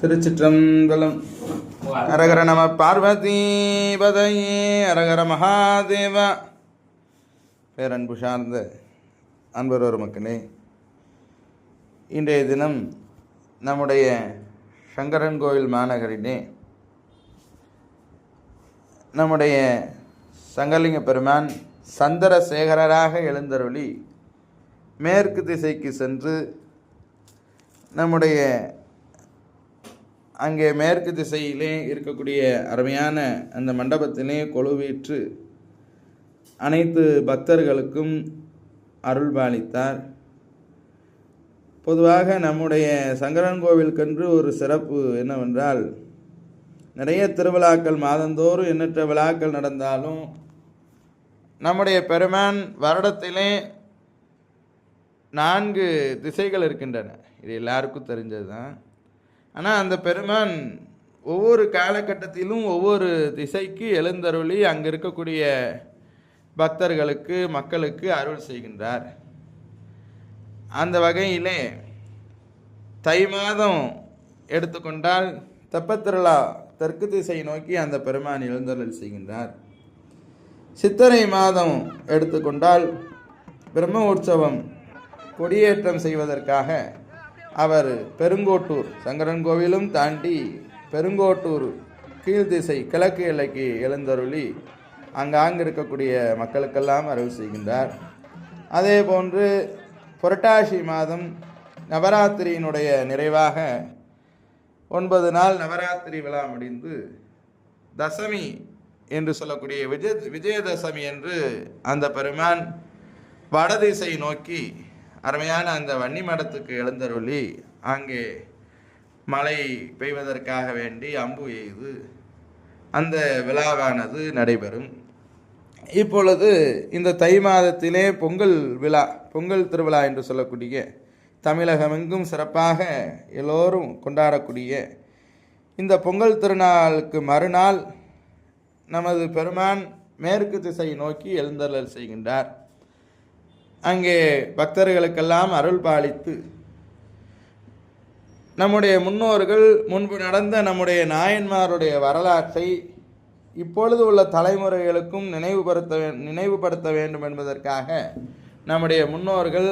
திருச்சிற்றம்பலம். அரகர நம பார்வதி பதையே அரகர மகாதேவா. பேரன்பு சார்ந்த அன்பரோர் மக்களே இன்றைய தினம் நம்முடைய சங்கரன் கோவில் மாநகரிலே நம்முடைய சங்கலிங்க பெருமான் சந்திரசேகரராக எழுந்தருளி மேற்கு திசைக்கு சென்று நம்முடைய அங்கே மேற்கு திசையிலே இருக்கக்கூடிய அருமையான அந்த மண்டபத்திலே கொழுவீற்று. அனைத்து பக்தர்களுக்கும் அருள் பாலித்தார் பொதுவாக நம்முடைய சங்கரன் கோவிலுக்கென்று ஒரு சிறப்பு என்னவென்றால் நிறைய திருவிழாக்கள் மாதந்தோறும் எண்ணற்ற விழாக்கள் நடந்தாலும் நம்முடைய பெருமான் வருடத்திலே நான்கு திசைகள் இருக்கின்றன. இது எல்லாருக்கும் தெரிஞ்சது தான் ஆனால் அந்த பெருமான் ஒவ்வொரு காலகட்டத்திலும் ஒவ்வொரு திசைக்கு எழுந்தருளி அங்கே இருக்கக்கூடிய பக்தர்களுக்கு மக்களுக்கு அருள் செய்கின்றார். அந்த வகையிலே தை மாதம் எடுத்துக்கொண்டால் தெப்பத்திருளா தெற்கு திசை நோக்கி அந்த பெருமான் எழுந்தருள் செய்கின்றார். சித்திரை மாதம் எடுத்துக்கொண்டால் பிரம்ம உற்சவம் கொடியேற்றம் செய்வதற்காக அவர் பெருங்கோட்டூர் சங்கரன் கோவிலும் தாண்டி பெருங்கோட்டூர் கீழ்திசை கிழக்கு எல்லைக்கு எழுந்தருளி அங்காங்கு இருக்கக்கூடிய மக்களுக்கெல்லாம் அருள் செய்கின்றார். அதே போன்று புரட்டாசி மாதம் நவராத்திரியினுடைய நிறைவாக ஒன்பது நாள் நவராத்திரி விழா முடிந்து தசமி என்று சொல்லக்கூடிய விஜய விஜயதசமி என்று அந்த பெருமான் வடதிசை நோக்கி அருமையான அந்த வன்னி மடத்துக்கு எழுந்தருளி அங்கே மழை பெய்வதற்காக வேண்டி அம்பு எய்து அந்த விழாவானது நடைபெறும். இப்பொழுது இந்த தை மாதத்திலே பொங்கல் விழா பொங்கல் திருவிழா என்று சொல்லக்கூடிய தமிழகமெங்கும் சிறப்பாக எல்லோரும் கொண்டாடக்கூடிய இந்த பொங்கல் திருநாளுக்கு மறுநாள் நமது பெருமான் மேற்கு திசை நோக்கி எழுந்தருளல் செய்கின்றார். அங்கே பக்தர்களுக்கெல்லாம் அருள் பாலித்து நம்முடைய முன்னோர்கள் முன்பு நடந்த நம்முடைய நாயன்மாருடைய வரலாற்றை இப்பொழுது உள்ள தலைமுறைகளுக்கும் நினைவுபடுத்த நினைவுபடுத்த வேண்டும் என்பதற்காக நம்முடைய முன்னோர்கள்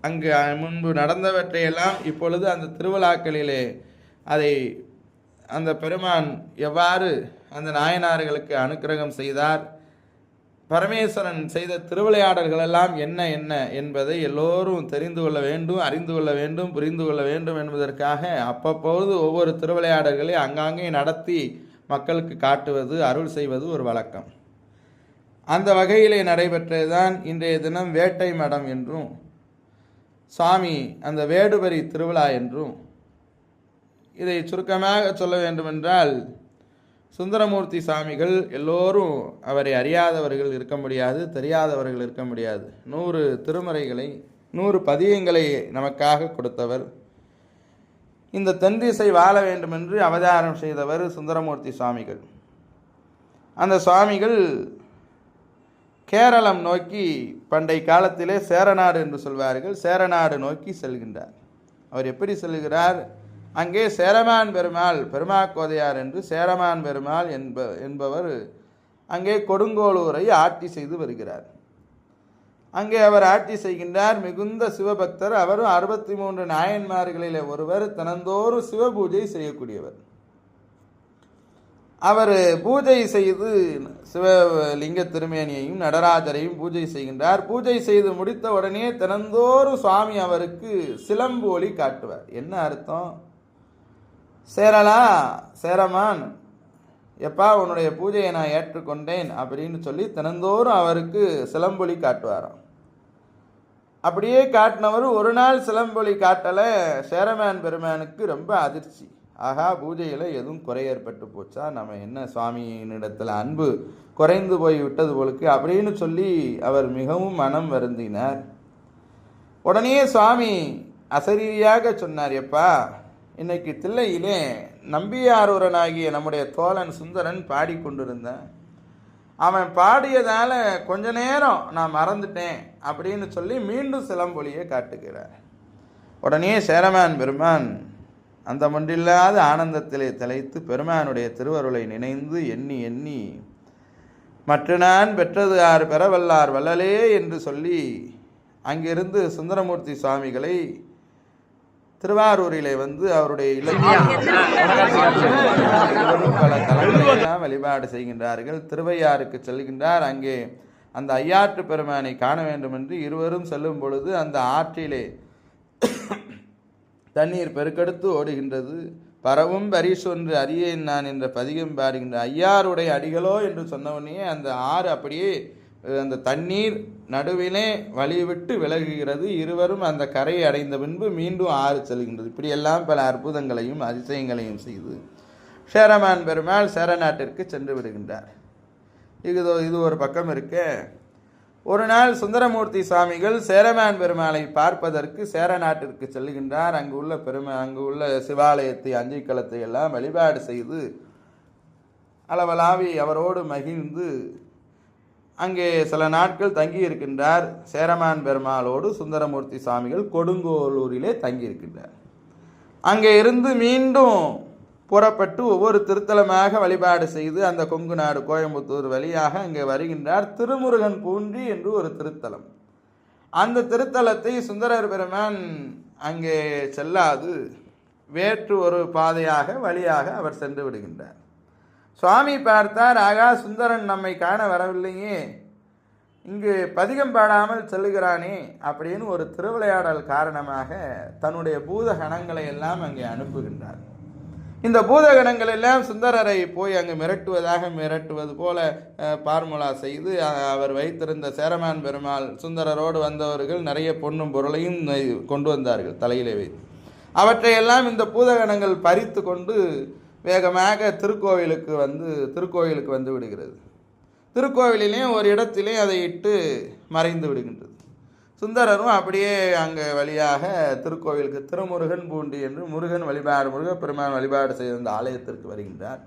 அங்கு முன்பு நடந்தவற்றையெல்லாம் இப்பொழுது அந்த திருவிழாக்களிலே அதை அந்த பெருமான் எவ்வாறு அந்த நாயனார்களுக்கு அனுக்கிரகம் செய்தார் பரமேஸ்வரன் செய்த திருவிளையாடல்கள் எல்லாம் என்ன என்ன என்பதை எல்லோரும் தெரிந்து கொள்ள வேண்டும் அறிந்து கொள்ள வேண்டும் புரிந்து கொள்ள வேண்டும் என்பதற்காக அப்பப்போது ஒவ்வொரு திருவிளையாடல்களை அங்காங்கே நடத்தி மக்களுக்கு காட்டுவது அருள் செய்வது ஒரு வழக்கம். அந்த வகையிலே நடைபெற்றதுதான் இன்றைய தினம் வேட்டை மடம் என்றும் சாமி அந்த வேடுபரி திருவிழா என்றும் இதை சுருக்கமாக சொல்ல வேண்டுமென்றால் சுந்தரமூர்த்தி சாமிகள் எல்லோரும் அவரை அறியாதவர்கள் இருக்க முடியாது தெரியாதவர்கள் இருக்க முடியாது. நூறு திருமறைகளை நூறு பதியங்களை நமக்காக கொடுத்தவர். இந்த தென்திசை வாழ வேண்டுமென்று அவதாரம் செய்தவர் சுந்தரமூர்த்தி சுவாமிகள் அந்த சுவாமிகள் கேரளம் நோக்கி பண்டை காலத்திலே சேரநாடு என்று சொல்வார்கள். சேரநாடு நோக்கி செல்கின்றார். அவர் எப்படி செல்கிறார்? அங்கே சேரமான் பெருமாள் பெருமாக்கோதையார் என்று சேரமான் பெருமாள் என்ப என்பவர் அங்கே கொடுங்கோளூரை ஆட்சி செய்து வருகிறார். அங்கே அவர் ஆட்சி செய்கின்றார் மிகுந்த சிவபக்தர். அவரும் அறுபத்தி மூன்று நாயன்மார்களில் ஒருவர் தினந்தோறும் சிவபூஜை செய்யக்கூடியவர். அவர் பூஜை செய்து சிவலிங்க திருமேனியையும் நடராஜரையும் பூஜை செய்கின்றார். பூஜை செய்து முடித்த உடனே தினந்தோறும் சுவாமி அவருக்கு சிலம்பு ஒலி காட்டுவார். என்ன அர்த்தம்? சேரலா சேரமான். எப்பா உன்னுடைய பூஜையை நான் ஏற்றுக்கொண்டேன் அப்படின்னு சொல்லி தினந்தோறும் அவருக்கு சிலம்பொலி காட்டுவாராம். அப்படியே காட்டினவர் ஒரு நாள் சிலம்பொலி காட்டலை சேரமான் பெருமானுக்கு ரொம்ப அதிர்ச்சி. ஆகா பூஜையில் எதுவும் குறை ஏற்பட்டு போச்சா? நம்ம என்ன சுவாமியினிடத்தில் அன்பு குறைந்து போய் விட்டது போலுக்கு அப்படின்னு சொல்லி அவர் மிகவும் மனம் வருந்தினார். உடனே சுவாமி அசரீரியாக சொன்னார் எப்பா இன்னைக்கு தில்லையிலே நம்பியாரூரனாகிய நம்முடைய தோழன் சுந்தரன் பாடிக்கொண்டிருந்தேன் அவன் பாடியதால் கொஞ்ச நேரம் நான் மறந்துட்டேன் அப்படின்னு சொல்லி மீண்டும் சிலம்பொலியை காட்டுகிறார். உடனே சேரமான் பெருமான் அந்த மண்டில்லாத ஆனந்தத்திலே தலைத்து பெருமானுடைய திருவருளை நினைந்து எண்ணி எண்ணி மற்ற நான் பெற்றது ஆறு பெறவல்லார் வல்லலே என்று சொல்லி அங்கிருந்து சுந்தரமூர்த்தி சுவாமிகளை திருவாரூரிலே வந்து அவருடைய இலக்கியம் பல தலங்களெல்லாம் வழிபாடு செய்கின்றார்கள். திருவையாறுக்கு செல்கின்றார். அங்கே அந்த ஐயாற்று பெருமானை காண வேண்டும் என்று இருவரும் செல்லும் பொழுது அந்த ஆற்றிலே தண்ணீர் பெருக்கெடுத்து ஓடுகின்றது. பரவும் பரிசொன்று அறியேன் நான் என்ற பதிகம் பாருகின்ற ஐயாருடைய அடிகளோ என்று சொன்னவனே அந்த ஆறு அப்படியே அந்த தண்ணீர் நடுவிலே வழிவிட்டு விலகுகிறது. இருவரும் அந்த கரையை அடைந்த பின்பு மீண்டும் ஆறு செல்கின்றது. இப்படியெல்லாம் பல அற்புதங்களையும் அதிசயங்களையும் செய்து சேரமான் பெருமாள் சேரநாட்டிற்கு சென்று விடுகின்றார். இது இது ஒரு பக்கம் இருக்க. ஒரு நாள் சுந்தரமூர்த்தி சுவாமிகள் சேரமான் பெருமாளை பார்ப்பதற்கு சேரநாட்டிற்கு செல்கின்றார். அங்கு உள்ள பெருமை அங்கு உள்ள சிவாலயத்தை அஞ்சிக்களத்தை எல்லாம் வழிபாடு செய்து அளவலாவி அவரோடு மகிழ்ந்து அங்கே சில நாட்கள் தங்கி இருக்கின்றார் சேரமான் பெருமாளோடு சுந்தரமூர்த்தி சுவாமிகள் கொடுங்கோலூரிலே தங்கியிருக்கின்றார். அங்கே இருந்து மீண்டும் புறப்பட்டு ஒவ்வொரு திருத்தலமாக வழிபாடு செய்து அந்த கொங்கு நாடு கோயம்புத்தூர் வழியாக அங்கே வருகின்றார் திருமுருகன் பூண்டி என்று ஒரு திருத்தலம். அந்த திருத்தலத்தை சுந்தரர் பெருமான் அங்கே செல்லாது வேற்று ஒரு பாதையாக வழியாக அவர் சென்று விடுகின்றார். சுவாமி பார்த்தார் ஆகா சுந்தரன் நம்மை காண வரவில்லையே. இங்கு பதிகம் பாடாமல் செல்லுகிறானே அப்படின்னு ஒரு திருவிளையாடல் காரணமாக தன்னுடைய பூதகணங்களை எல்லாம் அங்கே அனுப்புகின்றார். இந்த பூதகணங்கள் எல்லாம் சுந்தரரை போய் அங்கு மிரட்டுவதாக மிரட்டுவது போல பார்முலா செய்து அவர் வைத்திருந்த சேரமான் பெருமாள் சுந்தரரோடு வந்தவர்கள் நிறைய பொண்ணும் பொருளையும் கொண்டு வந்தார்கள் தலையிலே வைத்து. அவற்றையெல்லாம் இந்த பூதகணங்கள் பறித்து கொண்டு வேகமாக திருக்கோவிலுக்கு வந்து திருக்கோவிலுக்கு வந்து விடுகிறது. திருக்கோவிலையும் ஒரு இடத்திலையும் அதை இட்டு மறைந்து விடுகின்றது. சுந்தரரும் அப்படியே அங்கே வழியாக திருக்கோவிலுக்கு திருமுருகன் பூண்டி என்று முருகன் வழிபாடு முருகப்பெருமான் வழிபாடு செய்த அந்த ஆலயத்திற்கு வருகின்றார்.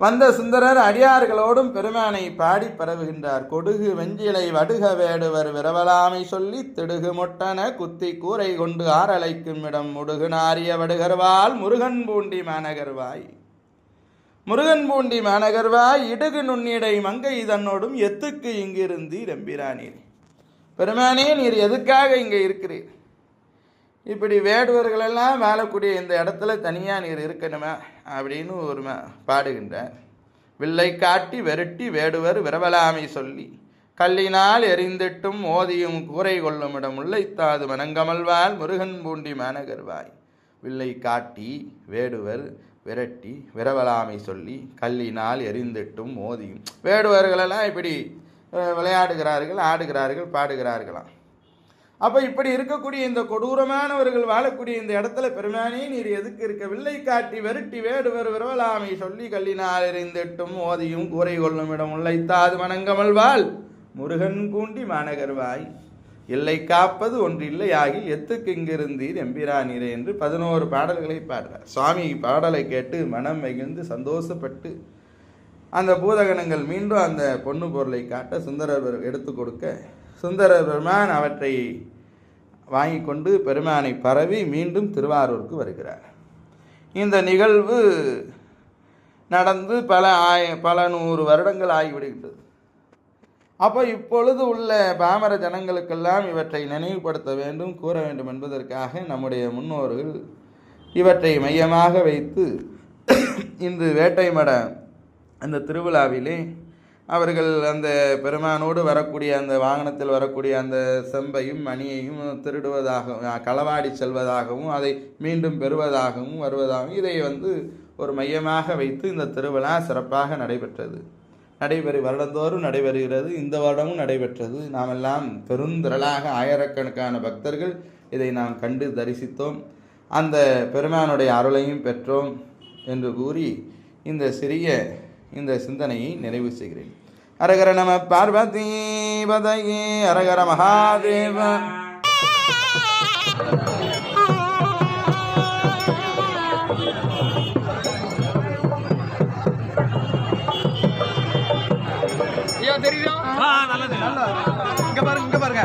வந்த சுந்தரர் அடியார்களோடும் பெருமானை பாடி பரவுகின்றார். கொடுகு வெஞ்சிலை வடுக வேடுவர் விரவலாமை சொல்லி திடுகு மொட்டன குத்தி கூரை கொண்டு ஆரலைக்கும் இடம் முடுகு நாரிய வடுகர்வால் முருகன் பூண்டி மாநகர்வாய். முருகன் பூண்டி மாநகர்வாய் இடுகு நுண்ணிடை மங்கை தன்னோடும் எத்துக்கு இங்கிருந்தி ரம்பிரானீர் பெருமானே நீர் எதுக்காக இங்கே இருக்கிறீர்? இப்படி வேடுவர்களெல்லாம் வாழக்கூடிய இந்த இடத்துல தனியாக நீர் இருக்கணுமே அப்படின்னு ஒரு ம- பாடுகின்றார். வில்லை காட்டி வெரட்டி வேடுவர் விரவலாமை சொல்லி கல்லினால் எரிந்திட்டும் ஓதியும் கூரை கொள்ளுமிடம் முல்லைத்தாது மனங்கமல்வாள் முருகன் பூண்டி மாநகர்வாய். வில்லை காட்டி வேடுவர் விரட்டி விரவலாமை சொல்லி கல்லினால் எரிந்திட்டும் ஓதியும் வேடுவர்களெல்லாம் இப்படி விளையாடுகிறார்கள் ஆடுகிறார்கள் பாடுகிறார்களாம். அப்போ இப்படி இருக்கக்கூடிய இந்த கொடூரமானவர்கள் வாழக்கூடிய இந்த இடத்துல பெருமானே நீர் எதுக்கு இருக்க வில்லை காட்டி வெருட்டி வேடுவர் விரவலாமை சொல்லி கல்லினால் எறிந்திட்டும் ஓதியும் கூரை கொள்ளும் இடம் உள்ளைத்தாது மணங்கமல்வாள் முருகன் கூண்டி மாநகர்வாய் இல்லை காப்பது ஒன்றில்லை ஆகி எத்துக்கு இங்கிருந்தீர் எம்பிரானீரே என்று பதினோரு பாடல்களை பாடுறார். சுவாமி பாடலை கேட்டு மனம் மகிழ்ந்து சந்தோஷப்பட்டு அந்த பூதகணங்கள் மீண்டும் அந்த பொண்ணு பொருளை காட்ட சுந்தரர் எடுத்து கொடுக்க சுந்தர பெருமான் அவற்றை வாங்கி கொண்டு பெருமானை பரவி மீண்டும் திருவாரூருக்கு வருகிறார். இந்த நிகழ்வு நடந்து பல ஆய பல நூறு வருடங்கள் ஆகிவிடுகின்றது. அப்போ இப்பொழுது உள்ள பாமர ஜனங்களுக்கெல்லாம் இவற்றை நினைவுபடுத்த வேண்டும் கூற வேண்டும் என்பதற்காக நம்முடைய முன்னோர்கள் இவற்றை மையமாக வைத்து இன்று வேட்டைமட அந்த திருவிழாவிலே அவர்கள் அந்த பெருமானோடு வரக்கூடிய அந்த வாகனத்தில் வரக்கூடிய அந்த செம்பையும் மணியையும் திருடுவதாகவும் களவாடி செல்வதாகவும் அதை மீண்டும் பெறுவதாகவும் வருவதாகவும் இதை வந்து ஒரு மையமாக வைத்து இந்த திருவிழா சிறப்பாக நடைபெற்றது. நடைபெறு வருடந்தோறும் நடைபெறுகிறது. இந்த வருடமும் நடைபெற்றது. நாமெல்லாம் பெருந்திரளாக ஆயிரக்கணக்கான பக்தர்கள் இதை நாம் கண்டு தரிசித்தோம். அந்த பெருமானுடைய அருளையும் பெற்றோம் என்று கூறி இந்த சிறிய இந்த சிந்தனையை நிறைவு செய்கிறேன். அரகர நம பார்வதி பதையே அரகர மகாதேவா. தெரியுதா? நல்லது. இங்க பாருங்க இங்க பாருங்க.